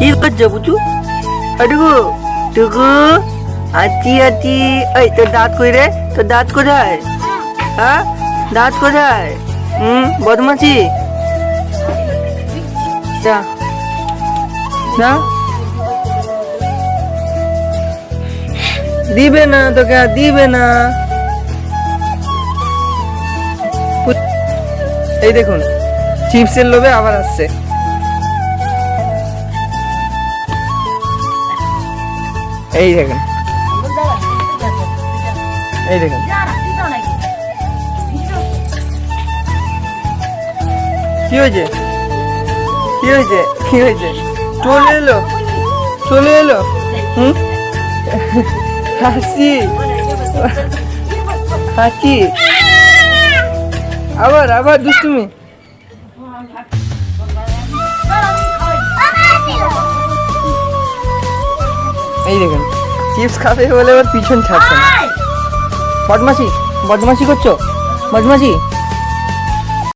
কি করছ বুচু টুকু টুকু আচ্ছি এই তোর দাঁত কই রে তোর দাঁত কোথায় হ্যাঁ দাঁত কোথায় হুম বদমাছি যা না দিবে না তোকে দিবে না এই দেখুন চিপসের লোভে আবার আসছে এই দেখেন। এই দেখেন। কি হয়েছে? কি হয়েছে? কি হয়েছে? চলে এলো। চলে এলো। হুম? হাসি। হাসি। আবার আবার দুষ্টুমি। এই দেখেন চিপস খাবে বলে এবার পিছন ছাড়ছে না। বদমাসি বদমাসি করছ? বদমাসি